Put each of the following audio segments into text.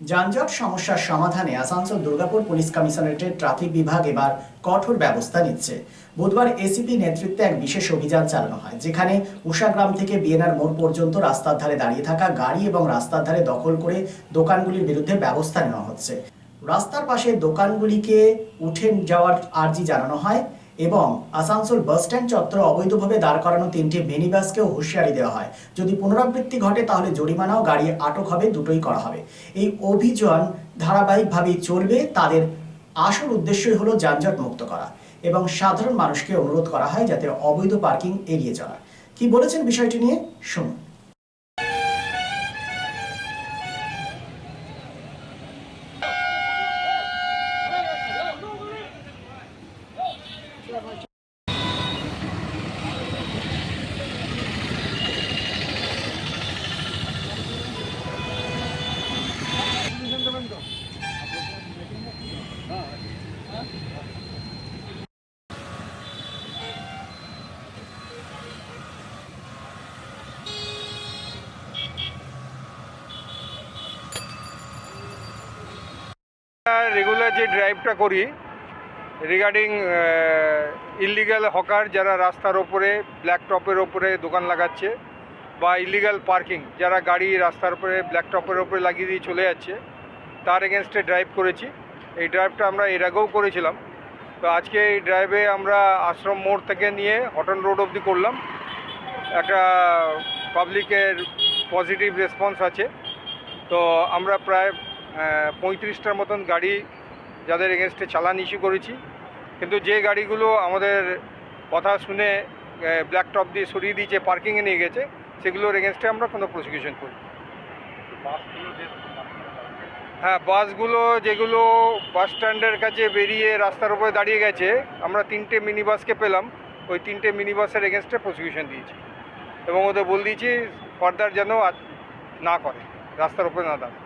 যানজট সমস্যার সমাধানে আসানসোল দুর্গাপুর পুলিশ কমিশনারেটের ট্রাফিক বিভাগ এবার কঠোর ব্যবস্থা নিচ্ছে। বুধবার এসিপি নেতৃত্বে এক বিশেষ অভিযান চালানো হয়, যেখানে উষাগ্রাম থেকে বিএনআর মোড় পর্যন্ত রাস্তার ধারে দাঁড়িয়ে থাকা গাড়ি এবং রাস্তার ধারে দখল করে দোকানগুলির বিরুদ্ধে ব্যবস্থা নেওয়া হচ্ছে। রাস্তার পাশে দোকানগুলিকে উঠে যাওয়ার আর্জি জানানো হয়। এবং আসানসোল বাস স্ট্যান্ড চত্বর অবৈধভাবে দাঁড় করানো তিনটি মিনি বাসকেও হুঁশিয়ারি দেওয়া হয়। যদি পুনরাবৃত্তি ঘটে, তাহলে জরিমানাও গাড়ি আটক হবে, দুটোই করা হবে। এই অভিযান ধারাবাহিকভাবেই চলবে, তাদের আসল উদ্দেশ্যই হলো যানজট মুক্ত করা এবং সাধারণ মানুষকে অনুরোধ করা হয় যাতে অবৈধ পার্কিং এড়িয়ে চলা কি বলেছেন বিষয়টি নিয়ে? শুনুন। রেগুলার যে ড্রাইভটা করি রিগার্ডিং ইলিগাল হকার যারা রাস্তার ওপরে ব্ল্যাক টপের ওপরে দোকান লাগাচ্ছে, বা ইলিগাল পার্কিং যারা গাড়ি রাস্তার উপরে ব্ল্যাক টপের ওপরে লাগিয়ে দিয়ে চলে যাচ্ছে, তার এগেনস্টে ড্রাইভ করেছি। এই ড্রাইভটা আমরা এর আগেও করেছিলাম। তো আজকে এই ড্রাইভে আমরা আশ্রম মোড় থেকে নিয়ে হটন রোড অবধি করলাম। একটা পাবলিকের পজিটিভ রেসপন্স আছে। তো আমরা প্রায় পঁয়ত্রিশটার মতন গাড়ি যাদের এগেনস্টে চালান ইস্যু করেছি। কিন্তু যে গাড়িগুলো আমাদের কথা শুনে ব্ল্যাক টপ দিয়ে সরিয়ে দিয়েছে পার্কিংয়ে নিয়ে গেছে সেগুলোর এগেনস্টে আমরা কোনো প্রসিকিউশন করি হ্যাঁ বাসগুলো যেগুলো বাস স্ট্যান্ডের কাছে বেরিয়ে রাস্তার উপরে দাঁড়িয়ে গেছে আমরা তিনটে মিনি বাসকে পেলাম। ওই তিনটে মিনি বাসের এগেনস্টে প্রসিকিউশন দিয়েছি। এবং ওদের বল দিয়েছি ফার্দার যেন না করে রাস্তার উপরে না দাঁড়ায়।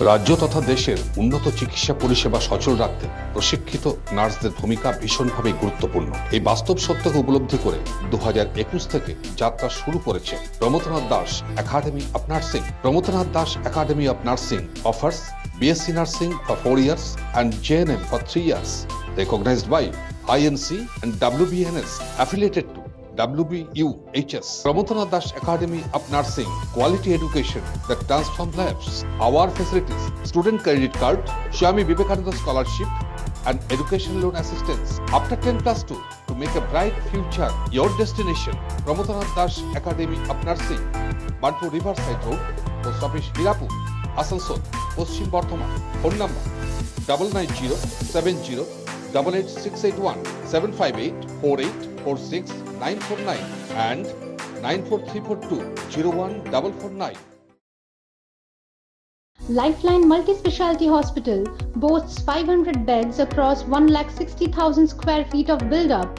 রাজ্য তথা দেশের উন্নত চিকিৎসা পরিষেবা সচল রাখতে প্রশিক্ষিত নার্সদের ভূমিকা ভীষণভাবে গুরুত্বপূর্ণ। এই বাস্তব সত্যকে উপলব্ধি করে দু থেকে যাত্রা শুরু করেছে Pramathanath Das academy of nursing. Pramathanath Das academy of nursing offers BSc nursing for four years and GNM for three years. Recognized by INC and WBNS affiliated to WBUHS. Pramotana Das Academy of Nursing, quality education that transforms lives. Our facilities, student credit card, Swami Vivekananda scholarship, and education loan assistance. After 10 plus 2, to make a bright future, your destination, Pramotana Das Academy of Nursing, Bantu Riverside Road, Post Office Hirapur, Asansol, Paschim Bardhaman phone number double nine zero seven zero double eight six eight one seven five eight four eight four six 949 and 94342 01449. Lifeline Multispecialty Hospital boasts 500 beds across 1,60,000 square feet of build-up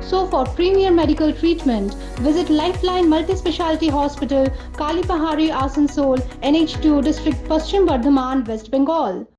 So, for premier medical treatment, visit Lifeline Multi-Speciality Hospital, Kalipahari, Asansol, NH2 District, Paschim Bardhaman, West Bengal.